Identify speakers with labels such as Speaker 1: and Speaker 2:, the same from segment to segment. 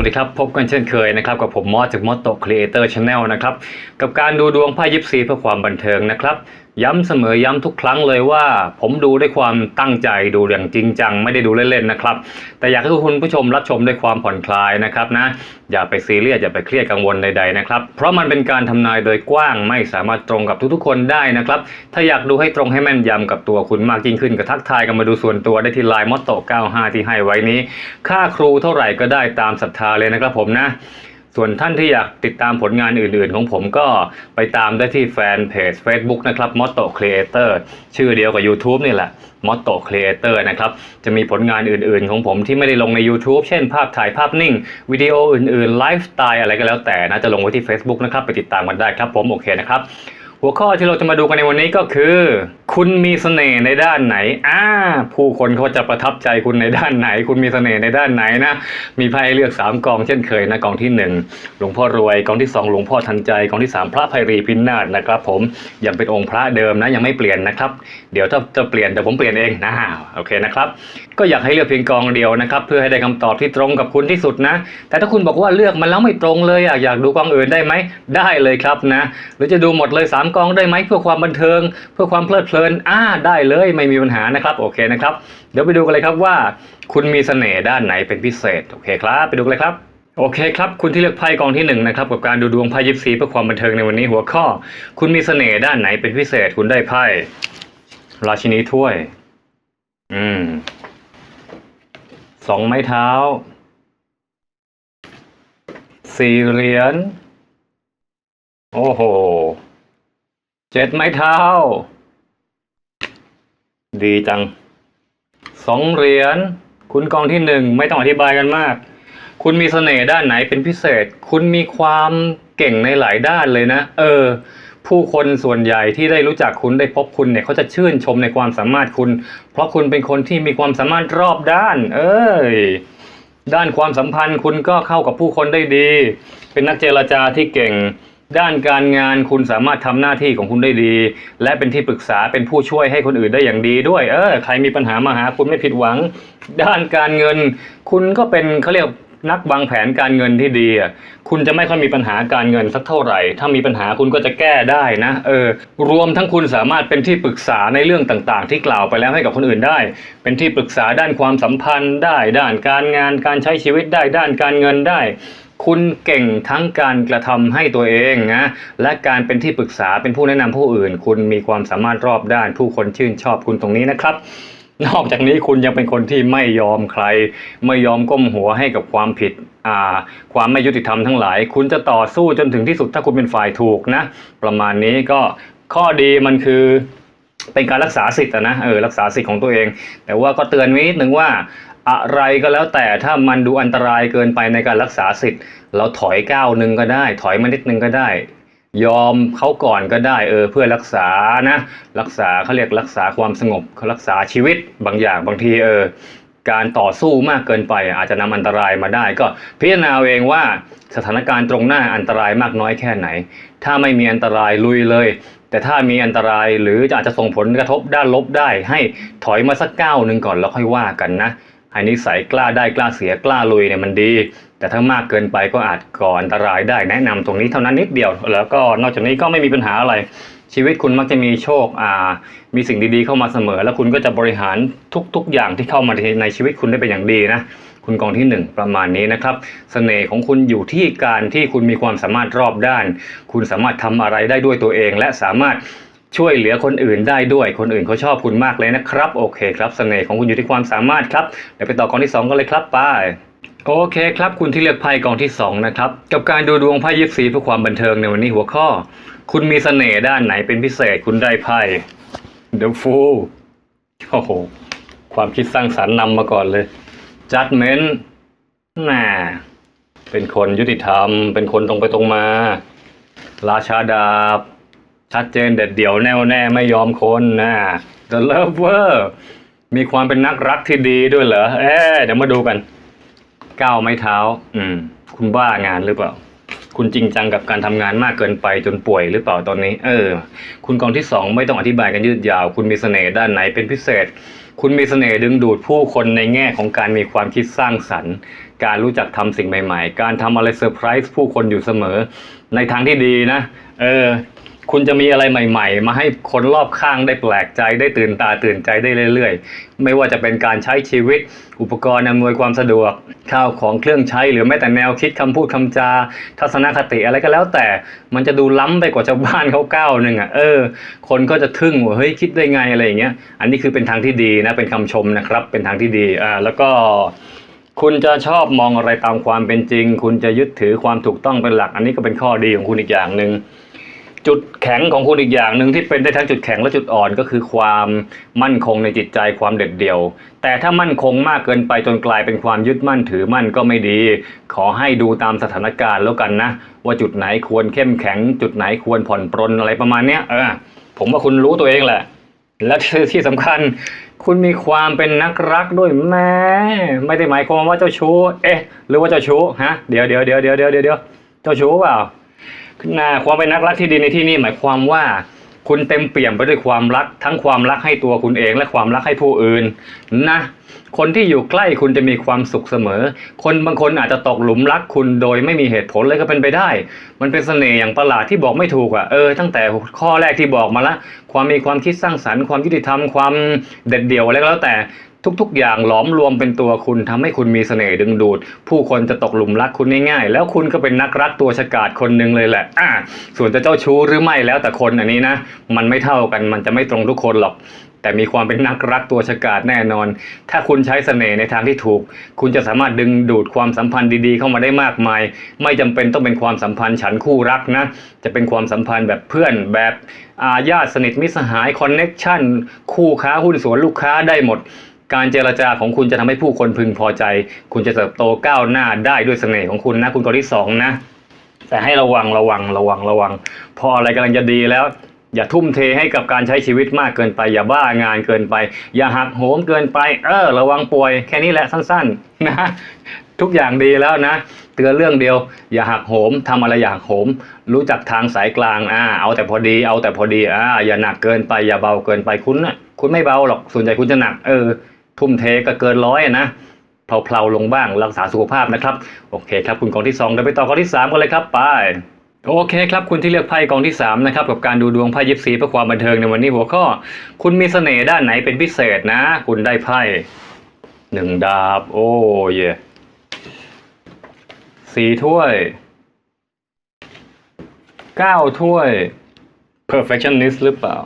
Speaker 1: วัสดีครับ พบกันเช่นเคยนะครับ กับผมมอสจากมอสโตครีเอเตอร์ชาแนลนะครับ กับการดูดวงไพ่ยิปซีเพื่อความบันเทิงนะครับ ย้ำเสมอย้ำทุกครั้งเลยว่า ผมดูด้วยความตั้งใจดูอย่างจริงจัง ไม่ได้ดูเล่นๆนะครับ แต่อยากให้คุณผู้ชมรับชมด้วยความผ่อนคลายนะครับนะอย่าไปซีเรียสอย่าไปเครียดกังวลใดๆนะครับ เพราะมันเป็นการทำนายโดยกว้างไม่สามารถตรงกับทุกๆ คนได้นะครับ ถ้าอยากดูให้ตรงให้แม่นยำกับตัวคุณมากยิ่งขึ้นก็ทักทายกันมาดูส่วนตัวได้ที่ไลน์มอตโต95 ที่ให้ไว้นี้ ค่าครูเท่าไหร่ก็ได้ตามศรัทธาเลยนะครับผมนะ ส่วนท่านที่อยากติดตามผลงานอื่นๆ ของผมก็ไปตามได้ที่แฟนเพจ Facebook นะครับ Motto Creator ชื่อเดียวกับ YouTube นี่แหละ Motto Creator นะครับ จะมีผลงานอื่นๆ ของผมที่ไม่ได้ลงใน YouTube เช่นภาพถ่ายภาพนิ่ง วิดีโออื่นๆ ไลฟ์สไตล์อะไรก็แล้วแต่นะ จะลงไว้ที่ Facebook นะครับ ไปติดตามกันได้ครับผมโอเคนะครับ หัวข้อที่เราจะมาดูกันในวันนี้ก็คือ คุณมีเสน่ห์ในด้านไหนอ่าผู้คนเขาจะประทับใจคุณในด้านไหน คุณมีเสน่ห์ในด้านไหนนะ มีไพ่เลือก 3กองเช่นเคยนะกองที่ 1 หลวงพ่อรวยกองที่ 2 หลวงพ่อทันใจกองที่ 3 พระไพรีพินาศนะครับผมยังเป็นองค์พระเดิมนะยังไม่เปลี่ยนนะครับ เดี๋ยวถ้าจะเปลี่ยนเดี๋ยวผมเปลี่ยนเองนะโอเคนะครับก็อยากให้เลือกเพียงกองเดียวนะครับเพื่อให้ได้คำตอบที่ตรงกับคุณที่สุดนะ แต่ถ้าคุณบอกว่าเลือกมันแล้วไม่ตรงเลยอะอยากดูกองอื่นได้ไหมได้เลยครับนะ หรือจะดูหมดเลย3กองได้ไหมเพื่อความบันเทิง เพื่อความเพลิดเพลินอ่าได้เลยไม่มีปัญหานะครับโอเคนะครับ เดี๋ยวไปดูกันเลยครับว่า คุณมีเสน่ห์ด้านไหนเป็นพิเศษโอเคครับ ไปดูกันเลยครับโอเคครับ คุณที่เลือกไพ่กองที่หนึ่งนะครับกับการดูดวงไพ่ยิปซีเพื่อความบันเทิงในวันนี้หัวข้อ คุณมีเสน่ห์ด้านไหนเป็นพิเศษคุณได้ไพ่ราชินีถ้วย อืมสองไม้เท้าสี่เหรียญโอ้โห เจ็ดไม้เท้า ดีจังสองเหรียญคุณกองที่หนึ่งไม่ต้องอธิบายกันมาก คุณมีเสน่ห์ด้านไหนเป็นพิเศษ คุณมีความเก่งในหลายด้านเลยนะ เออ ผู้คนส่วนใหญ่ที่ได้รู้จักคุณได้พบคุณเนี่ยเขาจะชื่นชมในความสามารถคุณ เพราะคุณเป็นคนที่มีความสามารถรอบด้าน เอ้ยด้านความสัมพันธ์คุณก็เข้ากับผู้คนได้ดี เป็นนักเจรจาที่เก่ง ด้านการงานคุณสามารถทำหน้าที่ของคุณได้ดี และเป็นที่ปรึกษาเป็นผู้ช่วยให้คนอื่นได้อย่างดีด้วย เออใครมีปัญหามาหาคุณไม่ผิดหวัง ด้านการเงิน คุณก็เป็นเขาเรียกนักวางแผนการเงินที่ดีอะคุณจะไม่ค่อยมีปัญหาการเงินสักเท่าไหร่ ถ้ามีปัญหาคุณก็จะแก้ได้นะเออรวมทั้งคุณสามารถเป็นที่ปรึกษาในเรื่องต่างๆ ที่กล่าวไปแล้วให้กับคนอื่นได้ เป็นที่ปรึกษาด้านความสัมพันธ์ได้ ด้านการงานการใช้ชีวิตได้ ด้านการเงินได้ คุณเก่งทั้งการกระทำให้ตัวเองนะและการเป็นที่ปรึกษาเป็นผู้แนะนำผู้อื่น คุณมีความสามารถรอบด้านผู้คนชื่นชอบคุณตรงนี้นะครับนอกจากนี้คุณยังเป็นคนที่ไม่ยอมใคร ไม่ยอมก้มหัวให้กับความผิดความไม่ยุติธรรมทั้งหลาย คุณจะต่อสู้จนถึงที่สุดถ้าคุณเป็นฝ่ายถูกนะ ประมาณนี้ก็ข้อดีมันคือเป็นการรักษาสิทธิ์นะเออรักษาสิทธิ์ของตัวเอง แต่ว่าก็เตือนไว้นิดนึงว่า อะไรก็แล้วแต่ถ้ามันดูอันตรายเกินไปในการรักษาสิทธิ์ เราถอยก้าวหนึ่งก็ได้ ถอยมานิดนึงก็ได้ ยอมเขาก่อนก็ได้ เออ เพื่อรักษานะ รักษาเขาเรียกรักษาความสงบรักษาชีวิตบางอย่างบางทีเออการต่อสู้มากเกินไป อาจจะนำอันตรายมาได้ ก็พิจารณาเอาเองว่าสถานการณ์ตรงหน้าอันตรายมากน้อยแค่ไหน ถ้าไม่มีอันตรายลุยเลย แต่ถ้ามีอันตรายหรืออาจจะส่งผลกระทบด้านลบได้ ให้ถอยมาสักก้าวหนึ่งก่อนแล้วค่อยว่ากันนะ ให้นิสัยกล้าได้กล้าเสียกล้าลุยเนี่ยมันดี แต่ถ้ามากเกินไปก็อาจก่ออันตรายได้แนะนำตรงนี้เท่านั้นนิดเดียว แล้วก็นอกจากนี้ก็ไม่มีปัญหาอะไร ชีวิตคุณมักจะมีโชคอ่ามีสิ่งดีๆเข้ามาเสมอ แล้วคุณก็จะบริหารทุกๆ อย่างที่เข้ามาในในชีวิตคุณได้เป็นอย่างดีนะคุณกองที่หนึ่งประมาณนี้นะครับเสน่ห์ของคุณอยู่ที่การที่คุณมีความสามารถรอบด้าน คุณสามารถทำอะไรได้ด้วยตัวเอง และสามารถ ช่วยเหลือคนอื่นได้ด้วยคนอื่นเขาชอบคุณมากเลยนะครับ โอเคครับเสน่ห์ของคุณอยู่ที่ความสามารถครับเดี๋ยวไปต่อกองที่สองกันเลยครับไปโอเคครับ คุณที่เลือกไพ่กองที่สองนะครับ กับการดูดวงไพ่ยิปซีเพื่อความบันเทิงในวันนี้หัวข้อ คุณมีเสน่ห์ด้านไหนเป็นพิเศษคุณได้ไพ่ The Fool โอ้โห ความคิดสร้างสรรค์นำมาก่อนเลย Judgment น่าเป็นคนยุติธรรม เป็นคนตรงไปตรงมา ราชาดาบ ชัดเจนเด็ดเดี่ยวแน่วแน่ไม่ยอมคนนะ The Lover มีความเป็นนักรักที่ดีด้วยเหรอ เอ๊เดี๋ยวมาดูกัน ก้าวไม้เท้า อืม คุณบ้างานหรือเปล่า คุณจริงจังกับการทำงานมากเกินไปจนป่วยหรือเปล่าตอนนี้ เออ คุณกองที่สองไม่ต้องอธิบายกันยืดยาว คุณมีเสน่ห์ด้านไหนเป็นพิเศษ คุณมีเสน่ห์ดึงดูดผู้คนในแง่ของการมีความคิดสร้างสรรค์ การรู้จักทำสิ่งใหม่ ๆ การทำอะไรเซอร์ไพรส์ผู้คนอยู่เสมอ ในทางที่ดีนะ เออ คุณจะมีอะไรใหม่ ๆ มาให้คนรอบข้างได้แปลกใจได้ตื่นตาตื่นใจได้เรื่อย ๆ ไม่ว่าจะเป็นการใช้ชีวิต อุปกรณ์อำนวยความสะดวก ข้าวของเครื่องใช้ หรือแม้แต่แนวคิดคำพูดคำจา ทัศนคติอะไรก็แล้วแต่มันจะดูล้ำไปกว่าชาวบ้านเขาก้าวหนึ่งอะเออ คนก็จะทึ่งว่าเฮ้ยคิดได้ไงอะไรอย่างเงี้ยอันนี้คือเป็นทางที่ดีนะเป็นคำชมนะครับ เป็นทางที่ดีอ่าแล้วก็คุณจะชอบมองอะไรตามความเป็นจริง คุณจะยึดถือความถูกต้องเป็นหลัก อันนี้ก็เป็นข้อดีของคุณอีกอย่างหนึ่ง จุดแข็งของคุณอีกอย่างหนึ่งที่เป็นได้ทั้งจุดแข็งและจุดอ่อนก็คือความมั่นคงในจิตใจความเด็ดเดี่ยว แต่ถ้ามั่นคงมากเกินไปจนกลายเป็นความยึดมั่นถือมั่นก็ไม่ดี ขอให้ดูตามสถานการณ์แล้วกันนะ ว่าจุดไหนควรเข้มแข็ง จุดไหนควรผ่อนปรนอะไรประมาณเนี้ยเออผมว่าคุณรู้ตัวเองแหละ และที่สำคัญ คุณมีความเป็นนักรักด้วยแม่ไม่ได้หมายความว่าเจ้าชู้เอ๊ะ หรือว่าเจ้าชู้ฮะเดี๋ยวเดี๋ยวเดี๋ยวเดี๋ยวเดี๋ยวเดี๋ยวเจ้าชู้เปล่า นะความเป็นนักรักที่ดีในที่นี้หมายความว่า คุณเต็มเปี่ยมไปด้วยความรัก ทั้งความรักให้ตัวคุณเองและความรักให้ผู้อื่นนะคนที่อยู่ใกล้คุณจะมีความสุขเสมอ คนบางคนอาจจะตกหลุมรักคุณโดยไม่มีเหตุผลเลยก็เป็นไปได้ มันเป็นเสน่ห์อย่างประหลาดที่บอกไม่ถูกอะ เออ ตั้งแต่ข้อแรกที่บอกมาละ ความมีความคิดสร้างสรรค์ ความยุติธรรม ความเด็ดเดี่ยวอะไรก็แล้วแต่ ทุกๆ อย่างหลอมรวมเป็นตัวคุณทำให้คุณมีเสน่ห์ดึงดูด ผู้คนจะตกหลุมรักคุณง่ายๆ แล้วคุณก็เป็นนักรักตัวฉกาจคนหนึ่งเลยแหละอ่าส่วนจะเจ้าชู้หรือไม่แล้วแต่คนอันนี้นะ มันไม่เท่ากันมันจะไม่ตรงทุกคนหรอก แต่มีความเป็นนักรักตัวฉกาจแน่นอน ถ้าคุณใช้เสน่ห์ในทางที่ถูก คุณจะสามารถดึงดูดความสัมพันธ์ดีๆ เข้ามาได้มากมาย ไม่จำเป็นต้องเป็นความสัมพันธ์ฉันคู่รักนะ จะเป็นความสัมพันธ์แบบเพื่อนแบบอาญาติสนิทมิสหายคอนเน็กชันคู่ค้าหุ้นส่วนลูกค้าได้หมด การเจรจาของคุณจะทำให้ผู้คนพึงพอใจ คุณจะเติบโตก้าวหน้าได้ด้วยเสน่ห์ของคุณนะคุณข้อที่สองนะแต่ให้ระวังระวังระวังระวัง พออะไรกำลังจะดีแล้ว อย่าทุ่มเทให้กับการใช้ชีวิตมากเกินไป อย่าบ้างานเกินไป อย่าหักโหมเกินไป เออ ระวังป่วยแค่นี้แหละสั้นๆนะทุกอย่างดีแล้วนะ เตือนเรื่องเดียว อย่าหักโหมทำอะไรอย่าหักโหม รู้จักทางสายกลางอ่าเอาแต่พอดีเอาแต่พอดีอ่าอย่าหนักเกินไปอย่าเบาเกินไปคุณน่ะคุณไม่เบาหรอกส่วนใหญ่คุณจะหนักเออ ทุ่มเทก็เกินร้อยนะเพลาๆลงบ้างรักษาสุขภาพนะครับ โอเคครับคุณกองที่2เดี๋ยวไปต่อกองที่ 3กันเลยครับไปโอเคครับคุณที่เลือกไพ่กองที่3นะครับกับการดูดวงไพ่ยิปซีเพื่อความบันเทิงในวันนี้หัวข้อ คุณมีเสน่ห์ด้านไหนเป็นพิเศษนะ คุณได้ไพ่หนึ่งดาบ โอ้เยสี่ถ้วยเก้าถ้วย perfectionist หรือเปล่า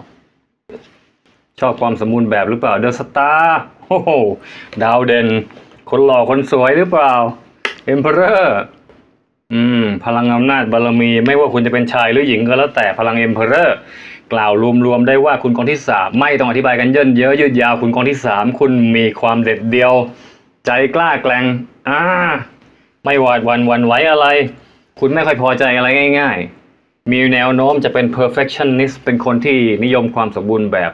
Speaker 1: ชอบความสมบูรณ์แบบหรือเปล่าเดอะสตาร์โอ้โห ดาวเด่น คนหล่อคนสวยหรือเปล่า เอ็มเพอเรอร์อืม พลังอำนาจบารมี ไม่ว่าคุณจะเป็นชายหรือหญิงก็แล้วแต่พลังเอ็มเพอเรอร์กล่าวรวมๆได้ว่าคุณกองที่สามไม่ต้องอธิบายกันเยินเยอะยืดยาวคุณกองที่สามคุณมีความเด็ดเดียว ใจกล้าแกร่งอ่าไม่หวาดวันวันไหวอะไร คุณไม่ค่อยพอใจอะไรง่าย ๆ มีแนวโน้มจะเป็น perfectionist เป็นคนที่นิยมความสมบูรณ์แบบ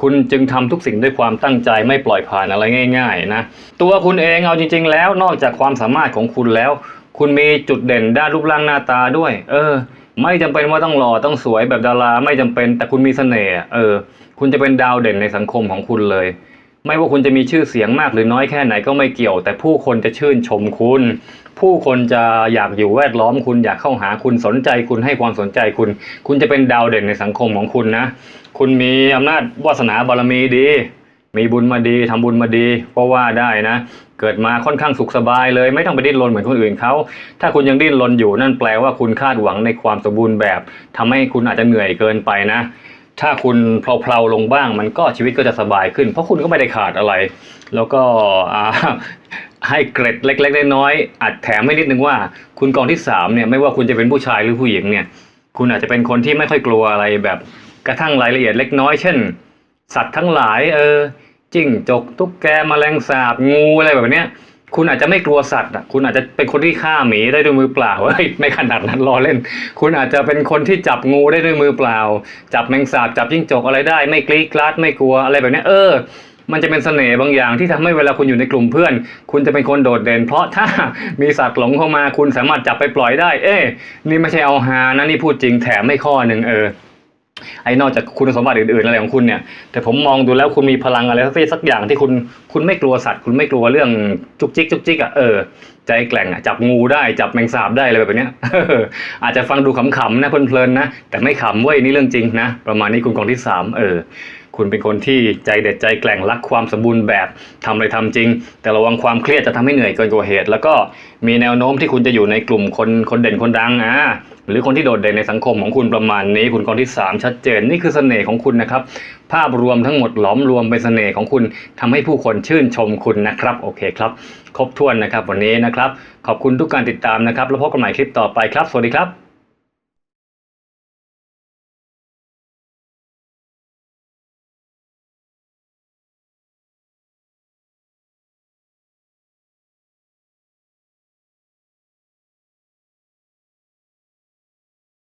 Speaker 1: คุณจึงทำทุกสิ่งด้วยความตั้งใจไม่ปล่อยผ่านอะไรง่าย ๆ นะ ตัวคุณเองเอาจริง ๆ แล้วนอกจากความสามารถของคุณแล้ว คุณมีจุดเด่นด้านรูปร่างหน้าตาด้วย เออ ไม่จำเป็นว่าต้องหล่อต้องสวยแบบดาราไม่จำเป็น แต่คุณมีเสน่ห์เออ คุณจะเป็นดาวเด่นในสังคมของคุณเลย ไม่ว่าคุณจะมีชื่อเสียงมากหรือน้อยแค่ไหนก็ไม่เกี่ยว แต่ผู้คนจะชื่นชมคุณ ผู้คนจะอยากอยู่แวดล้อมคุณอยากเข้าหาคุณสนใจคุณให้ความสนใจคุณ คุณจะเป็นดาวเด่นในสังคมของคุณนะ คุณมีอำนาจวาสนาบารมีดี มีบุญมาดีทำบุญมาดีก็ว่าได้นะ เกิดมาค่อนข้างสุขสบายเลยไม่ต้องไปดิ้นรนเหมือนคนอื่นเขาถ้าคุณยังดิ้นรนอยู่นั่นแปลว่าคุณคาดหวังในความสมบูรณ์แบบทำให้คุณอาจจะเหนื่อยเกินไปนะ ถ้าคุณเพลาๆลงบ้าง มันก็ชีวิตก็จะสบายขึ้น เพราะคุณก็ไม่ได้ขาดอะไร แล้วก็ให้เกร็ดเล็กๆน้อยๆอัดแถมให้นิดนึงว่า คุณกองที่สามเนี่ยไม่ว่าคุณจะเป็นผู้ชายหรือผู้หญิงเนี่ย คุณอาจจะเป็นคนที่ไม่ค่อยกลัวอะไรแบบกระทั่งรายละเอียดเล็กน้อยเช่น สัตว์ทั้งหลายเออจิ้งจกตุ๊กแกแมลงสาบงูอะไรแบบเนี้ย คุณอาจจะไม่กลัวสัตว์อะคุณอาจจะเป็นคนที่ฆ่าหมีได้ด้วยมือเปล่าเฮ้ยไม่ขนาดนั้นล้อเล่น คุณอาจจะเป็นคนที่จับงูได้ด้วยมือเปล่า จับแมงสาบจับจิ้งจกอะไรได้ ไม่กรี๊ดกราดไม่กลัวอะไรแบบนี้เออ มันจะเป็นเสน่ห์บางอย่างที่ทำให้เวลาคุณอยู่ในกลุ่มเพื่อน คุณจะเป็นคนโดดเด่น เพราะถ้ามีสัตว์หลงเข้ามาคุณสามารถจับไปปล่อยได้ เอ๊นี่ไม่ใช่เอาฮานะนี่พูดจริงแถมไม่ข้อหนึ่งเออ ไอ้นอกจากคุณสมบัติอื่นๆอะไรของคุณเนี่ย แต่ผมมองดูแล้วคุณมีพลังอะไรสักอย่างที่คุณคุณไม่กลัวสัตว์ คุณไม่กลัวเรื่องจุกจิกจุกจิกอะเออใจแกร่งอะจับงูได้จับแมงสาบได้อะไรแบบเนี้ยอาจจะฟังดูขำๆนะเพลินๆนะแต่ไม่ขำเว้ยนี่เรื่องจริงนะประมาณนี้คุณกองที่สามเออคุณเป็นคนที่ใจเด็ดใจแกร่งรักความสมบูรณ์แบบทำอะไรทำจริง แต่ระวังความเครียดจะทำให้เหนื่อยเกินกว่าเหตุ แล้วก็มีแนวโน้มที่คุณจะอยู่ในกลุ่มคนคนเด่นคนดังอ่า หรือคนที่โดดเด่นในสังคมของคุณประมาณนี้ คุณกองที่สามชัดเจนนี่คือเสน่ห์ของคุณนะครับ ภาพรวมทั้งหมดหลอมรวมเป็นเสน่ห์ของคุณทำให้ผู้คนชื่นชมคุณนะครับโอเคครับ ครบถ้วนนะครับวันนี้นะครับ ขอบคุณทุกการติดตามนะครับ แล้วพบกันใหม่คลิปต่อไปครับ สวัสดีครับ